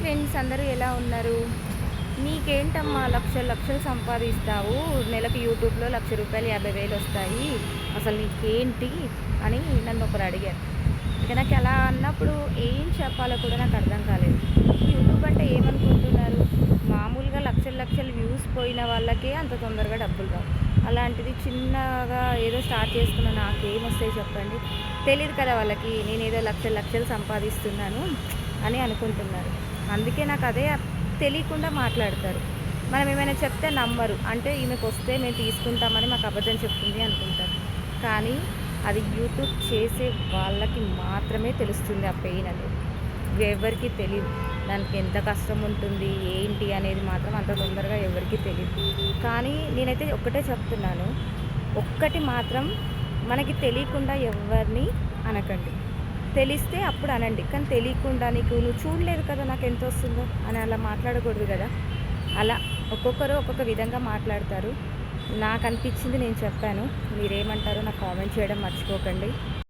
Friends అందరూ ఎలా ఉన్నారు? నీకేంటమ్మా లక్షలు లక్షలు సంపాదిస్తావు? నెలకు యూట్యూబ్లో లక్ష రూపాయలు యాభై వేలు వస్తాయి. అసలు నీకేంటి అని నన్ను ఒకరు అడిగారు. ఇక నాకు అలా అన్నప్పుడు ఏం చెప్పాలో కూడా నాకు అర్థం కాలేదు. యూట్యూబ్ అంటే ఏమనుకుంటున్నారు? మామూలుగా లక్షల లక్షలు వ్యూస్ పోయిన వాళ్ళకే అంత తొందరగా డబ్బులు రావు. అలాంటిది చిన్నగా ఏదో స్టార్ట్ చేసుకున్న నాకేమొస్తాయి చెప్పండి? తెలియదు కదా వాళ్ళకి. నేను ఏదో లక్షలు లక్షలు సంపాదిస్తున్నాను. అని అనుకుంటున్నారు. అందుకే నాకు అదే తెలియకుండా మాట్లాడతారు. మనం ఏమైనా చెప్తే నమ్మరు. అంటే ఈమెకు వస్తే మేము తీసుకుంటామని మాకు అబద్ధం చెప్తుంది అనుకుంటారు. కానీ అది యూట్యూబ్ చేసే వాళ్ళకి మాత్రమే తెలుస్తుంది ఆ పెయిన్ అనేది. ఎవరికి తెలియదు దానికి ఎంత కష్టం ఉంటుంది ఏంటి అనేది మాత్రం అంత తొందరగా ఎవరికి తెలియదు కానీ నేనైతే ఒక్కటే చెప్తున్నాను. ఒక్కటి మాత్రం మనకి తెలియకుండా ఎవరిని అనకండి. తెలిస్తే అప్పుడు అనండి. కానీ తెలియకుండా నీకు నువ్వు చూడలేదు కదా నాకు ఎంత వస్తుందో అని అలా మాట్లాడకూడదు కదా. అలా ఒక్కొక్కరు ఒక్కొక్క విధంగా మాట్లాడతారు. నాకు అనిపించింది నేను చెప్పాను. మీరేమంటారో నాకు కామెంట్ చేయడం మర్చిపోకండి.